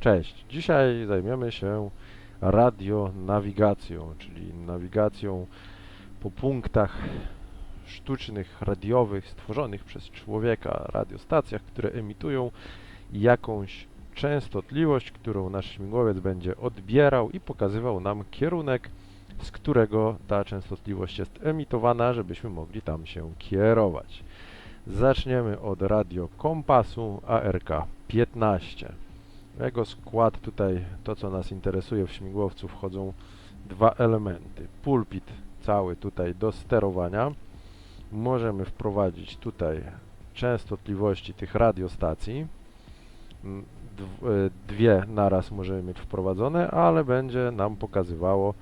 Cześć. Dzisiaj zajmiemy się radionawigacją, czyli nawigacją po punktach sztucznych, radiowych, stworzonych przez człowieka, radiostacjach, które emitują jakąś częstotliwość, którą nasz śmigłowiec będzie odbierał i pokazywał nam kierunek, z którego ta częstotliwość jest emitowana, żebyśmy mogli tam się kierować. Zaczniemy od radiokompasu ARK-15. W jego skład tutaj, to co nas interesuje w śmigłowcu, wchodzą dwa elementy. Pulpit cały tutaj do sterowania. Możemy wprowadzić tutaj częstotliwości tych radiostacji. Mm, e, Dwie naraz możemy mieć wprowadzone, ale będzie nam pokazywało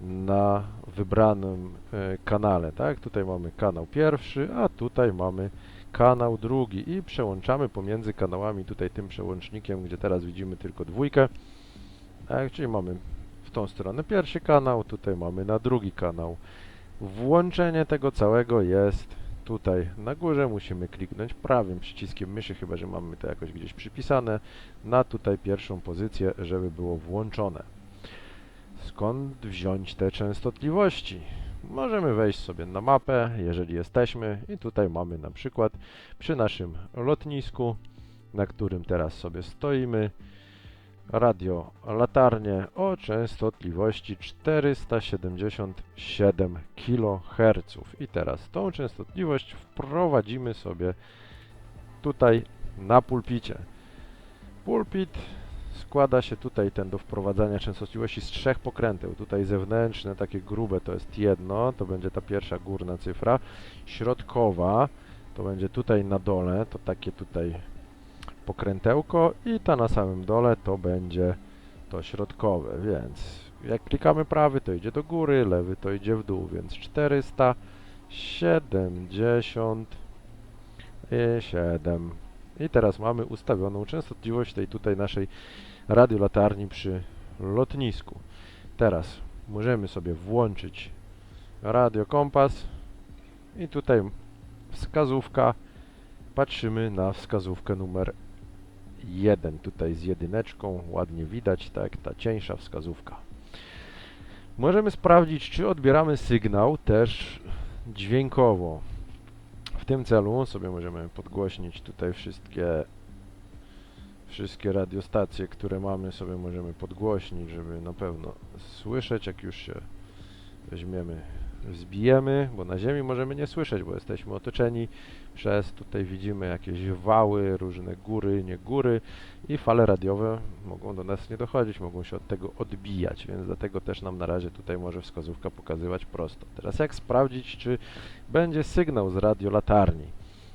na wybranym e, kanale, tak? Tutaj mamy kanał pierwszy, a tutaj mamy kanał drugi i przełączamy pomiędzy kanałami tutaj tym przełącznikiem, gdzie teraz widzimy tylko dwójkę, tak? Czyli mamy w tą stronę pierwszy kanał, tutaj mamy na drugi kanał. Włączenie tego całego jest tutaj na górze, musimy kliknąć prawym przyciskiem myszy, chyba że mamy to jakoś gdzieś przypisane, na tutaj pierwszą pozycję, żeby było włączone. Skąd wziąć te częstotliwości? Możemy wejść sobie na mapę, jeżeli jesteśmy i tutaj mamy na przykład przy naszym lotnisku, na którym teraz sobie stoimy, radio latarnie o częstotliwości 477 kHz. I teraz tą częstotliwość wprowadzimy sobie tutaj na pulpicie. Pulpit składa się tutaj ten do wprowadzania częstotliwości z trzech pokręteł. Tutaj zewnętrzne, takie grube to jest jedno, to będzie ta pierwsza górna cyfra. Środkowa to będzie tutaj na dole, to takie tutaj pokrętełko i ta na samym dole to będzie to środkowe, więc jak klikamy prawy to idzie do góry, lewy to idzie w dół, więc 477 i teraz mamy ustawioną częstotliwość tej tutaj naszej radiolatarni przy lotnisku. Teraz możemy sobie włączyć radiokompas i tutaj wskazówka. Patrzymy na wskazówkę numer 1. Tutaj z jedyneczką ładnie widać, tak, ta cieńsza wskazówka. Możemy sprawdzić, czy odbieramy sygnał też dźwiękowo. Tym celu sobie możemy podgłośnić tutaj wszystkie wszystkie radiostacje, które mamy sobie możemy podgłośnić, żeby na pewno słyszeć, jak już się weźmiemy, wzbijemy, bo na ziemi możemy nie słyszeć, bo jesteśmy otoczeni przez, tutaj widzimy jakieś wały, różne góry, nie góry i fale radiowe mogą do nas nie dochodzić, mogą się od tego odbijać, więc dlatego też nam na razie tutaj może wskazówka pokazywać prosto. Teraz jak sprawdzić, czy będzie sygnał z radiolatarni?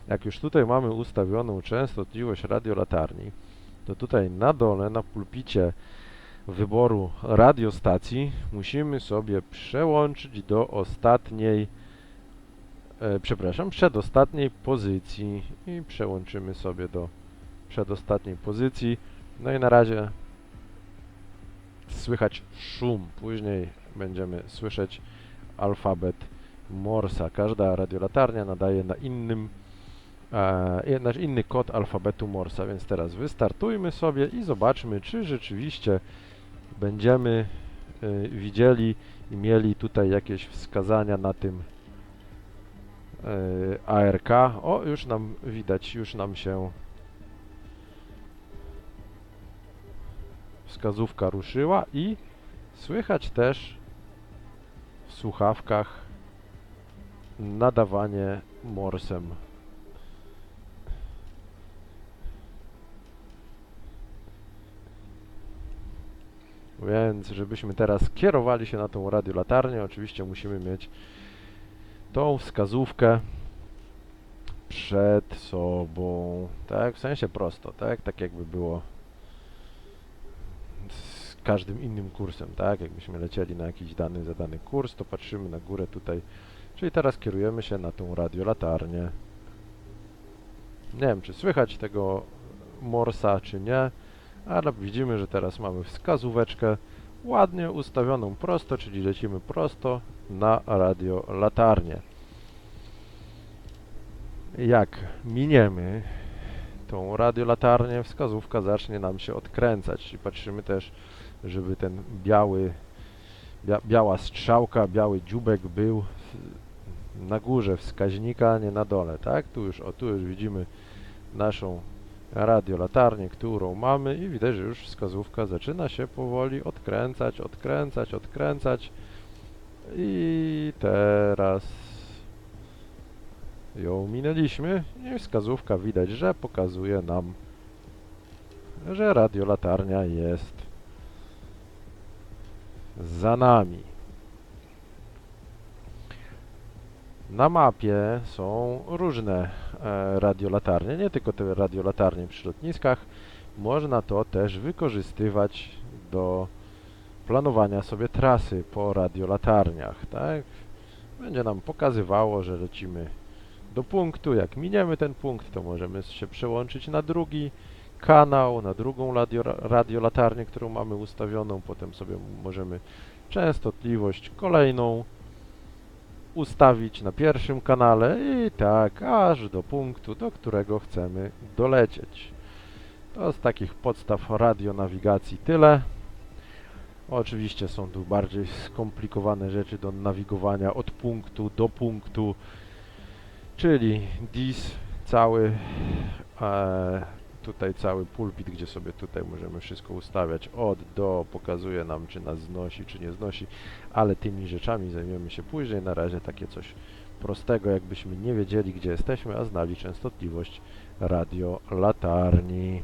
Jak już tutaj mamy ustawioną częstotliwość radiolatarni, to tutaj na dole, na pulpicie wyboru radiostacji musimy sobie przełączyć do ostatniej, e, przepraszam, przedostatniej pozycji i przełączymy sobie do przedostatniej pozycji. No i na razie słychać szum, później będziemy słyszeć alfabet Morsa. Każda radiolatarnia nadaje na innym e, znaczy inny kod alfabetu Morsa, więc teraz wystartujmy sobie i zobaczmy, czy rzeczywiście będziemy y, widzieli i mieli tutaj jakieś wskazania na tym y, ARK. O, już nam widać, już nam się wskazówka ruszyła i słychać też w słuchawkach nadawanie morsem Więc żebyśmy teraz kierowali się na tą radiolatarnię, oczywiście musimy mieć tą wskazówkę przed sobą, tak, w sensie prosto, tak, tak jakby było z każdym innym kursem, tak, jakbyśmy lecieli na jakiś dany, zadany kurs, to patrzymy na górę tutaj, czyli teraz kierujemy się na tą radiolatarnię. Nie wiem, czy słychać tego morsa, czy nie, ale widzimy, że teraz mamy wskazóweczkę ładnie ustawioną prosto, czyli lecimy prosto na radio latarnię. Jak miniemy tą radiolatarnię, wskazówka zacznie nam się odkręcać i patrzymy też, żeby ten biały, bia, biała strzałka, biały dziubek był na górze wskaźnika, nie na dole, tak? Tu już, o, tu już widzimy naszą radiolatarnię, którą mamy i widać, że już wskazówka zaczyna się powoli odkręcać, odkręcać, odkręcać i teraz ją minęliśmy i wskazówka widać, że pokazuje nam, że radiolatarnia jest za nami. Na mapie są różne e, radiolatarnie, nie tylko te radiolatarnie przy lotniskach. Można to też wykorzystywać do planowania sobie trasy po radiolatarniach, tak? Będzie nam pokazywało, że lecimy do punktu. Jak miniemy ten punkt, to możemy się przełączyć na drugi kanał, na drugą radio, radiolatarnię, którą mamy ustawioną. Potem sobie możemy częstotliwość kolejną ustawić na pierwszym kanale i tak aż do punktu, do którego chcemy dolecieć. To z takich podstaw radionawigacji tyle. Oczywiście są tu bardziej skomplikowane rzeczy do nawigowania od punktu do punktu, czyli DIS cały, e, tutaj cały pulpit, gdzie sobie tutaj możemy wszystko ustawiać od do, pokazuje nam czy nas znosi, czy nie znosi, ale tymi rzeczami zajmiemy się później. Na razie takie coś prostego, jakbyśmy nie wiedzieli, gdzie jesteśmy, a znali częstotliwość radiolatarni.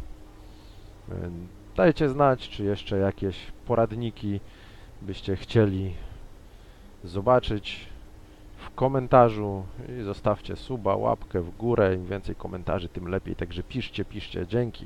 Ym, Dajcie znać, czy jeszcze jakieś poradniki byście chcieli zobaczyć komentarzu i zostawcie suba, łapkę w górę. Im więcej komentarzy, tym lepiej. Także piszcie, piszcie. Dzięki.